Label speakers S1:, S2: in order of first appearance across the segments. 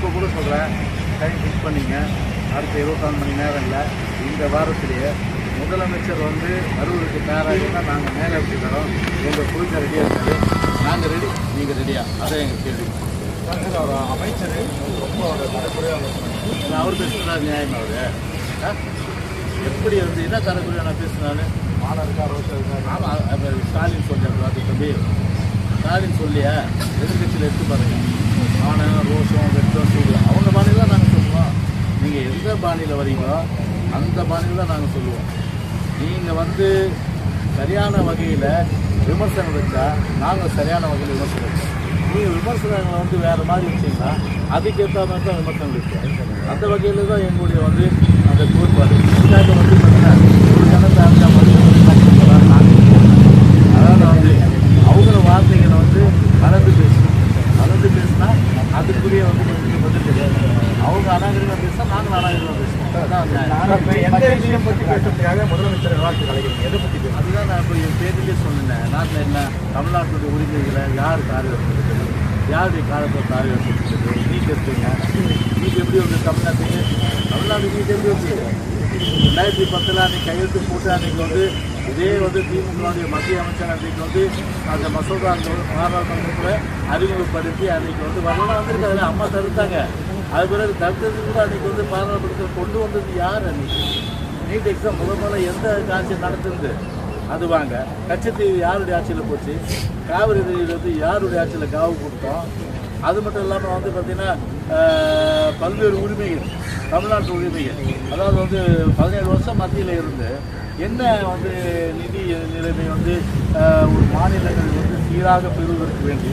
S1: இப்போ கூட சொல்கிறேன் டைம் ஃபிக்ஸ் பண்ணிங்க. அடுத்த இருபத்தாறு மணி நேரம் இல்லை. இந்த வாரத்திலேயே முதலமைச்சர் வந்து வருவதற்கு தயாராகினா நாங்கள் மேலே எப்படி தரோம் எங்கள் குழுக்க ரெடியாக இருக்காது. நாங்கள் ரெடி நீங்கள் ரெடியா அதான் எங்கள் கேள்வி.
S2: அமைச்சர் ரொம்ப ஒரு நடைமுறையாக
S1: அவர் பேசுகிறா நியாயம் அவர்? எப்படி வந்து என்ன தரக்குறையாக நான் பேசுனான்னு
S2: மாணவருக்கா ரோஷன்
S1: ஆமாம் ஸ்டாலின் சொல்லியாரு அது தம்பி. ஸ்டாலின் சொல்லியா? எதிர்கட்சியில் எடுத்து பாருங்க. பானை ரோஷம் வெட்டம் சூடு. அவங்க பாணியில் தான் நாங்கள் சொல்லுவோம். நீங்கள் எந்த பாணியில் வரீங்களோ அந்த பாணியில் தான் நாங்கள் சொல்லுவோம். நீங்கள் வந்து சரியான வகையில் விமர்சனம் வச்சா நாங்கள் சரியான வகையில் விமர்சனம் வச்சோம். நீங்கள் விமர்சனங்களை வந்து வேறு மாதிரி வச்சிங்கன்னா அதுக்கேற்ற மாதிரி தான் விமர்சனம் இருக்குது அந்த வகையில் தான் எங்களுடைய வந்து அந்த கோட்பாடு. வந்து பார்த்தீங்கன்னா ஒரு ஜனத்தை அந்த மனிதர்கள் அதாவது வந்து அவங்கள வார்த்தைகளை வந்து கலந்து பேசணும் கலந்து பேசினா அதுக்குரிய வந்து கொஞ்சம் பதில் தெரியாது அவங்க அநாகரிகம் பேசினா நாங்கள் அநாகரிகம் பேசுவோம் அதான் நியாயம்.
S2: எந்த விஷயம் பற்றி பேசுறதுக்காக முதலமைச்சர் விவாதத்துக்கு அழைக்கிறீங்க எதை பற்றி பேசுறீங்க
S1: அதுதான் நான் இப்போ என் பேட்டிலே சொன்னேன் நாட்டில் என்ன தமிழ்நாட்டுடைய உரிமைகளை யார் காரியம் யாருடைய காலத்தில் காரியம் வச்சிருக்கிறது நீட் எடுத்துங்க நீட் எப்படி வந்து தமிழ்நாட்டுக்கு தமிழ்நாடு நீட் எப்படி வந்து ரெண்டாயிரத்தி பத்தில் அன்றைக்கி கையெழுத்து போட்டு அன்றைக்கி வந்து இதே வந்து திமுகவுடைய மத்திய அமைச்சர் அன்றைக்கு வந்து அந்த மசோதா அந்த பாராளுமன்றத்தில் அறிமுகப்படுத்தி அன்றைக்கி வந்து வரலாம் வந்திருக்காரு. அம்மா தடுத்தாங்க. அது பிறகு தடுத்தது கூட அன்றைக்கி வந்து பாராளுமன்றத்தில் கொண்டு வந்தது யார் அன்றைக்கி நீட் எக்ஸாம் முதல் முதல்ல எந்த காட்சியும் நடத்துது அது வாங்க. கச்சத்தீவு யாருடைய ஆட்சியில் போச்சு? காவிரி நதியில் வந்து யாருடைய ஆட்சியில் காவு கொடுத்தோம்? அது மட்டும் இல்லாமல் வந்து பார்த்திங்கன்னா பல்வேறு உரிமைகள் தமிழ்நாட்டு உரிமைகள். அதாவது வந்து பதினேழு வருஷம் மத்தியில் இருந்து என்ன வந்து நிதி நிலைமை வந்து ஒரு மாநிலங்கள் வந்து சீராக பெறுவதற்கு வேண்டி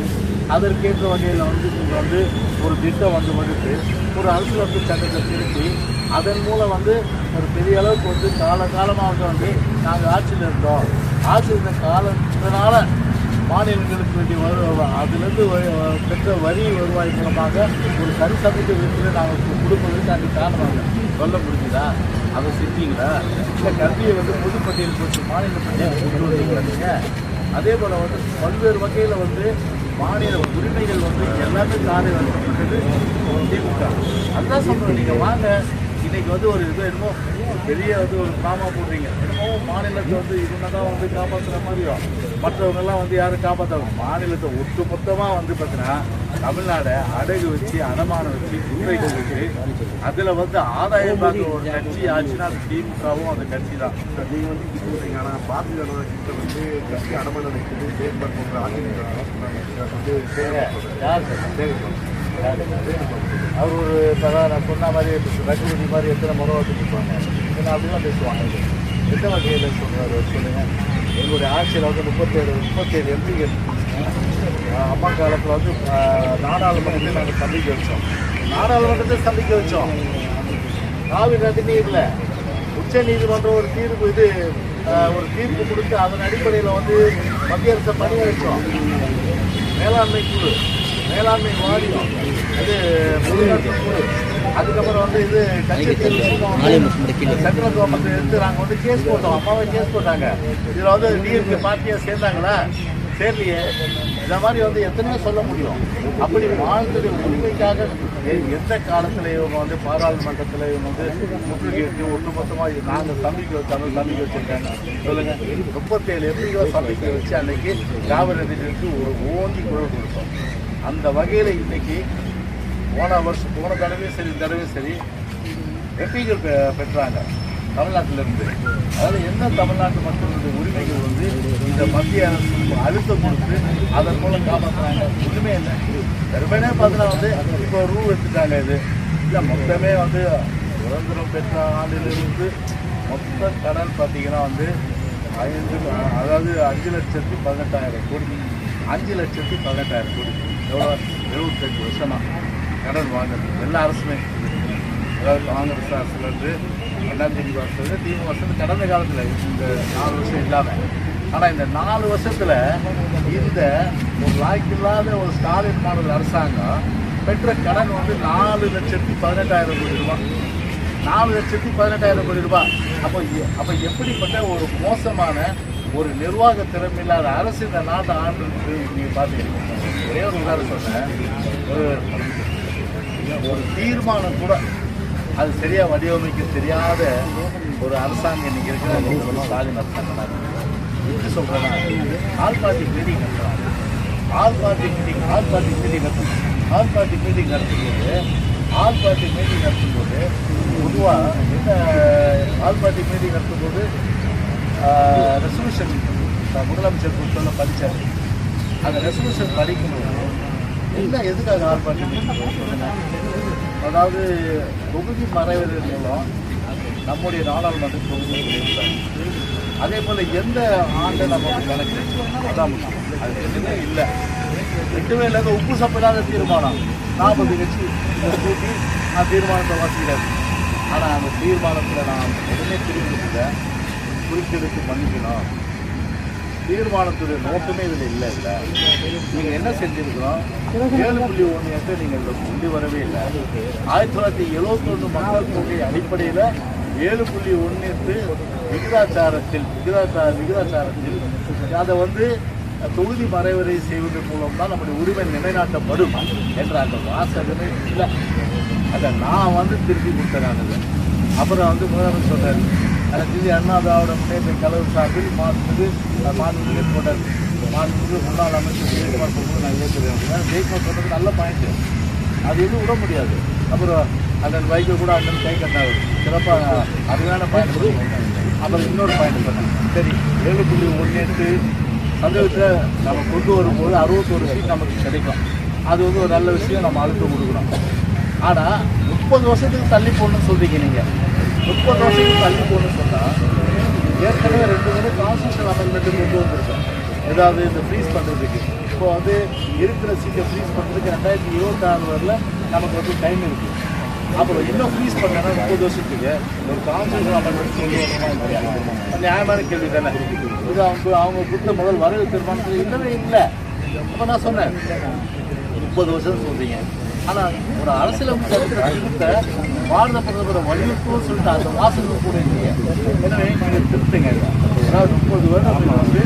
S1: அதற்கேற்ற வகையில் வந்து நீங்கள் வந்து ஒரு திட்டம் வந்து வகுத்து ஒரு அரசியலமைப்பு சட்டத்தை திருத்தி அதன் மூலம் வந்து ஒரு பெரிய அளவுக்கு வந்து கால காலமாக வந்து நாங்கள் ஆட்சியில் இருந்தோம். ஆட்சி இருந்த காலத்தினால மாநிலங்களுக்கு வேண்டிய வரு அதுலேருந்து பெற்ற வரி வருவாய் மூலமாக ஒரு கரு சமைத்த வீட்டில் நாங்கள் கொடுப்பதற்கு அது. காரணமாக சொல்ல முடிஞ்சுதா? அதை செஞ்சீங்களா இல்லை கல்வியை வந்து பொதுப்பட்டியல் கொடுத்து மாநில பட்டியல் கொண்டு அதே போல் வந்து பல்வேறு வகையில் வந்து மாநில உரிமைகள் வந்து எல்லாமே காரணம் திமுக. அதுதான் சொல்கிறேன் நீங்கள் வாங்க. இன்னைக்கு வந்து ஒரு இது என்னமோ பெரிய வந்து ஒரு ட்ராமா போடுறீங்க. என்னமோ மாநிலத்தை வந்து இவங்க தான் வந்து காப்பாற்றுற மாதிரியும் மற்றவங்கெல்லாம் வந்து யாரும் காப்பாற்றாங்க மாநிலத்தை ஒட்டு மொத்தமாக வந்து பார்த்தீங்கன்னா தமிழ்நாடை அடகு வச்சு அடமானம் வச்சு குதிரைகள் வச்சு அதில் வந்து ஆதாயம் பார்க்குற ஒரு கட்சி ஆச்சுன்னா அது திமுகவும் அந்த கட்சி தான்
S2: நீங்கள் வந்து இப்போ சொல்றீங்க ஆனால் பாரதிய ஜனதா கிட்ட வந்து கட்சி அடமானம் வைக்கிறது தேர்தல் போன்ற அதிமுக வந்து
S1: யார் சார் அவர் ஒரு நான் சொன்ன மாதிரி ரகுபதி மாதிரி எத்தனை முறை வந்துருப்பாங்க ஏன்னா அப்படிலாம் பேசுவாங்க எந்த வகையில் சொல்கிறார் சொல்லுங்கள் எங்களுடைய ஆட்சியில் வந்து முப்பத்தேழு முப்பத்தேழு எம்பிகள் அம்மா காலத்தில் வந்து நாடாளுமன்றத்தை நாங்கள் சந்திக்க வச்சோம் நாடாளுமன்றத்தை சந்திக்க வச்சோம் காவிரி நதினி இல்லை உச்ச நீதிமன்றம் ஒரு தீர்ப்பு இது ஒரு தீர்ப்பு கொடுத்து அதன் அடிப்படையில் வந்து மத்திய அரசை பணி வச்சோம் மேலாண்மை குழு மேலாண்மை வாரியம் இது குழு அதுக்கப்புறம் வந்து இது சென்ட்ரல் கவர்மெண்ட் எடுத்து நாங்கள் வந்து கேஸ் போட்டோம். அம்மாவை கேஸ் போட்டாங்க. இதில் வந்து டிஎம்கே பார்ட்டியாக சேர்ந்தாங்களா? சேரலையே. இந்த மாதிரி வந்து எத்தனையோ சொல்ல முடியும். அப்படி வாழ்ந்துடைய உரிமைக்காக எ- எந்த காலத்தில் இவங்க வந்து பாராளுமன்றத்தில் இவங்க வந்து முற்றுகையிட்டு ஒட்டுமொத்தமாக நாங்கள் சந்திக்க வச்சாலும் சந்திக்க வச்சிருக்காங்க. சொல்லுங்க. முப்பத்தேழு எம்பிகளை சந்திக்க வச்சு அன்னைக்கு காவிரி நதிக்கு ஒரு ஓங்கி குரல் கொடுத்தோம். அந்த வகையில் இன்னைக்கு போன வருஷம் போன தடவையும் சரி இந்த தடவையும் சரி எம்பிகள் பெ பெற்றாங்க தமிழ்நாட்டிலிருந்து. அதாவது என்ன தமிழ்நாட்டு மக்களுடைய உரிமைகள் வந்து இந்த மத்திய அரசு அழுத்தம் கொடுத்து அதன் மூலம் காப்பாற்றுறாங்க ஒன்றுமே இல்லை. வெறுமனே பார்த்தீங்கன்னா வந்து இப்போ ரூ எடுத்துட்டாங்க இது. இல்லை மொத்தமே வந்து சுதந்திரம் பெற்ற ஆண்டிலிருந்து மொத்த கடன் பார்த்தீங்கன்னா வந்து ஐந்து அதாவது அஞ்சு லட்சத்தி பதினெட்டாயிரம் கோடி அஞ்சு லட்சத்தி பதினெட்டாயிரம் கோடி. எவ்வளோ எழுபத்தஞ்சு வருஷமாக கடன் வாங்குறது. எல்லா அரசுமே. அதாவது காங்கிரஸ் அரசுலேருந்து அதிமுக அரசுலேருந்து திமுக அரசு கடந்த காலத்தில். இந்த நாலு வருஷம் இல்லாமல் ஆனால் இந்த நாலு வருஷத்தில் இந்த ஒரு லாய்க்கில்லாத ஒரு ஸ்டாலின் மாடல் அரசாங்கம் பெற்ற கடன் வந்து நாலு லட்சத்தி பதினெட்டாயிரம் கோடி ரூபாய். நாலு லட்சத்தி பதினெட்டாயிரம் கோடி ரூபாய். அப்போ எ- அப்போ எப்படிப்பட்ட ஒரு மோசமான ஒரு நிர்வாக திறமை இல்லாத அரசு இந்த நாட்டை ஆண்டு நீங்கள் பார்த்தீங்க ஒரே ஒரு உதாரணம் சொன்னேன். ஒரு ஒரு தீர்மானம் கூட அது சரியாக வடிவமைக்க தெரியாத ஒரு அரசாங்கம் இன்னைக்கு இருக்கிற ஸ்டாலின் அரசாங்கம் எப்படி சொல்கிறேன்னா ஆல் பார்ட்டி மீட்டிங் நடத்துறாங்க all party meeting all party meeting நடத்தும் ஆல் பார்ட்டி மீட்டிங் நடத்தும்போது ஆல் பார்ட்டி மீட்டிங் நடத்தும்போது பொதுவாக என்ன ஆல் பார்ட்டி மீட்டிங் நடத்தும்போது ரெசல்யூஷன் முதலமைச்சர் பொறுத்தவரை படித்தார் அந்த ரெசல்யூஷன் படிக்கும்போது என்ன எதுக்காக ஆர்ப்பாட்டம் பார்ட்டி அதாவது தொகுதி மறைவதன் மூலம் நம்முடைய நாடாளுமன்ற தொகுதியை அதே போல் எந்த ஆண்டு நம்ம கணக்கு அது எதுவுமே இல்லை. ரெண்டுமே இல்லாத உப்பு சப்பிடாத தீர்மானம். நாற்பது கட்சி இதை கூட்டி நான் தீர்மானத்தை வாசிக்கிறேன் ஆனால் அந்த தீர்மானத்தில் நான் எதுவுமே திருப்பி குறிப்பெடுத்து மன்னிக்கணும். தீர்மானத்துடைய நோக்கமே இதில் இல்லை. இல்லை நீங்கள் என்ன செஞ்சிருக்கிறோம்? ஏழு புள்ளி ஒன்று எட்டு நீங்கள் இதில் கொண்டு வரவே இல்லை. ஆயிரத்தி தொள்ளாயிரத்தி எழுபத்தொன்று மக்கள் தொகை அடிப்படையில் ஏழு புள்ளி ஒன்று எட்டு விகிதாச்சாரத்தில் விகிதாச்சார விகிதாச்சாரத்தில். அதை வந்து தொகுதி மறைவரை செய்வதன் மூலம் தான் நம்முடைய உரிமை நிலைநாட்டப்படும் என்ற அந்த வாசகமே இல்லை. அதை நான் வந்து திருப்பி கொடுத்தேன் அப்புறம் வந்து முதலமைச்சர் சொன்னார் அடுத்தது அண்ணா திராவிட முன்னேற்ற கழகம் சார்பில் மாண்புமிகு மாண்புமிகு போட்டார் மாண்புமிகு முன்னாள் அமைச்சர் ஜெயக்குமார் சொல்றது நான் ஏற்றுறேன் அப்படின்னா ஜெயக்குமார் சொல்றது நல்ல பாயிண்ட் அது எதுவும் விட முடியாது. அப்புறம் அண்ணன் வைகோ கூட அண்ணன் கை கட்டாரு சிறப்பாக அதுதான பாயிண்ட் அப்புறம் இன்னொரு பாயிண்ட் சொன்னேன். சரி ஏழு புள்ளி ஒன்று எட்டு சந்தேகத்தில் நம்ம கொண்டு வரும்போது அறுபத்தோரு சீட் நமக்கு கிடைக்கும். அது வந்து ஒரு நல்ல விஷயம் நம்ம அழுத்தம் கொடுக்குறோம் ஆனால் முப்பது வருஷத்துக்கு தள்ளி போடணும்னு சொல்கிறீங்க நீங்கள் முப்பது வருஷத்துக்கு தள்ளி போகணும்னு சொன்னால் ஏற்கனவே ரெண்டு முறை கான்ஸ்டியூஷன் அமெண்ட்மெண்ட்டு கொண்டு வந்திருக்கோம். ஏதாவது இந்த ஃப்ரீஸ் பண்ணுறதுக்கு இப்போ வந்து இருக்கிற சீட்டை ஃப்ரீஸ் பண்ணுறதுக்கு ரெண்டாயிரத்தி இருபத்தாறு வரல நமக்கு வந்து டைம் இருக்குது அப்புறம் இன்னும் ஃப்ரீஸ் பண்ணனா முப்பது வருஷத்துக்கு ஒரு கான்ஸ்டியூஷன் அமெண்ட்மெண்ட் கொண்டு வரணுமா நியாயமான கேள்வி தானே. இது அவங்க அவங்க கொடுத்த முதல் வரவு தீர்மானத்தில் இல்லவே இல்லை. அப்போ நான் சொன்னேன். முப்பது வருஷம் சொல்கிறீங்க ஆனா ஒரு அரசியலமைப்பு பாரத பிரதமரை வலியுறுத்தும் சொல்லிட்டு அந்த வாசகம் கூட இல்லையே எனவே நீங்க திருத்துங்க. அதாவது முப்பது வருடம் வந்து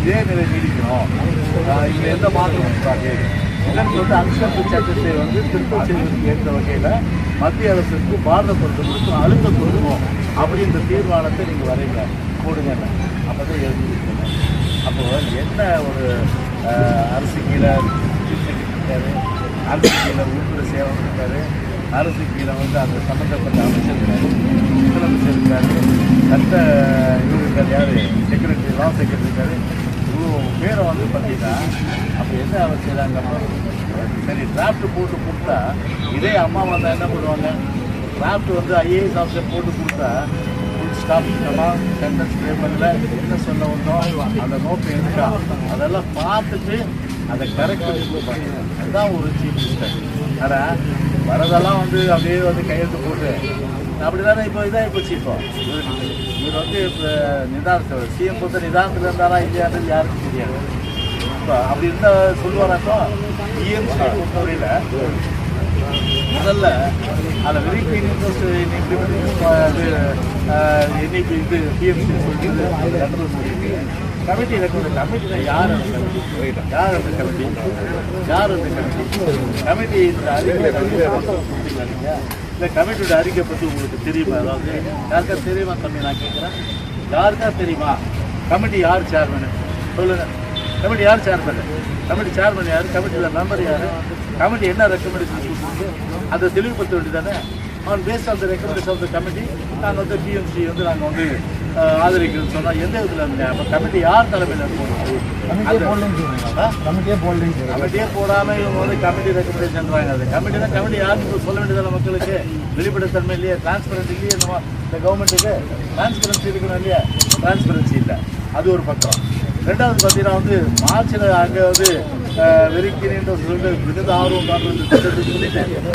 S1: இதே நிலை நீடிக்கணும். இதுல எந்த மாற்றமும் இருக்காது இல்லைன்னு சொல்லிட்டு அரசியலமைப்பு சட்டத்தை வந்து திருத்தம் செய்வதற்கு ஏற்ற வகையில மத்திய அரசுக்கு பாரத பிரதமருக்கு அழுத்தம் கொடுக்கணும். அப்படின்ற தீர்மானத்தை நீங்க வரைங்க. போடுங்க. அப்பதான் எழுதிருக்கீங்க அப்போ என்ன ஒரு அரசு கீழே chief secretary இருக்காரு அரசு கீழே உள்துறை சேவகம் இருக்காரு அரசு கீழே வந்து அந்த சம்மந்தப்பட்ட அமைச்சர் இருக்காரு முதலமைச்சர் இருக்காரு. சட்ட இவர் இருக்காரு யார்? செக்ரட்டரி லா செக்ரட்டரி இருக்காரு. இவ்வளோ பேரை வந்து பார்த்தீங்கன்னா அப்போ என்ன அவர் செய்கிறாங்க சரி டிராஃப்ட் போட்டு கொடுத்தா இதே அம்மா வந்தால் என்ன பண்ணுவாங்க? டிராஃப்ட் வந்து ஐஏஎஸ் ஆஃபீஸர் போட்டு கொடுத்தா ஸ்டாப் பண்ணலாம் சென்டென்ஸ் பேப்பரில் என்ன சொல்ல வந்தோம்? அந்த நோட்டு இருக்கா அதெல்லாம் பார்த்துட்டு அதை கரெக்ட் அதுதான் ஒரு சீஃப் மினிஸ்டர் ஆனால் வரதெல்லாம் வந்து அப்படியே வந்து கையெழுத்து போட்டு அப்படி தானே இப்போ இதான் இப்போ சீஃபோ இவர் வந்து இப்போ நிதானத்தில் சிஎம் பொறுத்த நிதானத்தில் இருந்தாரா இல்லையான்றது யாருக்கும் தெரியாது. இப்போ அப்படி இருந்தால் சொல்லுவாராக்கோ இஎம்சி பொறுத்தவரையில் முதல்ல அதில் வெரிஃபைன் இன்ட்ரெஸ்ட் அது இன்னைக்கு இது பிஎம்சி சொல்லிட்டு கண்டனம் சொல்லிட்டு கமிட்டி ரெக்கமெண்ட் கமிட்டியில் யார் அந்த கமிட்டி? யார் அந்த கமிட்டி? யார் அந்த கமிட்டி? கமிட்டி இந்த அறிக்கை இல்லை கமிட்டியோட அறிக்கை பற்றி உங்களுக்கு தெரியுமா அதாவது யாருக்கா தெரியுமா தம்பி? நான் கேட்குறேன். யாருக்கா தெரியுமா? கமிட்டி யார் சேர்மனு சொல்லுங்க. கமிட்டி யார் சேர்மன் கமிட்டி சேர்மன் யார்? கமிட்டியில் மெம்பர் யார்? கமிட்டி என்ன ரெக்கமெண்டேஷன் அதை தெளிவுபடுத்த வேண்டியதானே on based of the recommendation of the committee நாங்கள் வந்து பிஎம்சி வந்து நாங்கள் வந்து ஆதரிக்கிறோம்னு சொன்னால் எந்த விதத்தில் அப்போ கமிட்டி யார் தலைமையில்
S3: கமிட்டியே
S1: போடாமல் இவங்க வந்து கமிட்டி ரெக்கமெண்டேஷன்றாங்க அது கமிட்டி தான் கமிட்டி யாருன்னு சொல்ல வேண்டியதில்லை மக்களுக்கு? வெளிப்படைத்தன்மை இல்லையா டிரான்ஸ்பரன்சி இல்லையா இந்த கவர்மெண்ட்டுக்கு டிரான்ஸ்பரன்சி இருக்கணும் இல்லையா? டிரான்ஸ்பரன்சி இல்லை. அது ஒரு பக்கம். ரெண்டாவது பார்த்தீங்கன்னா வந்து மார்ச்சில் அங்கே வந்து வெறிக்கிறேன்ற சொல்லிட்டு மிகுந்த ஆர்வம் காட்டுறது சொல்லிட்டு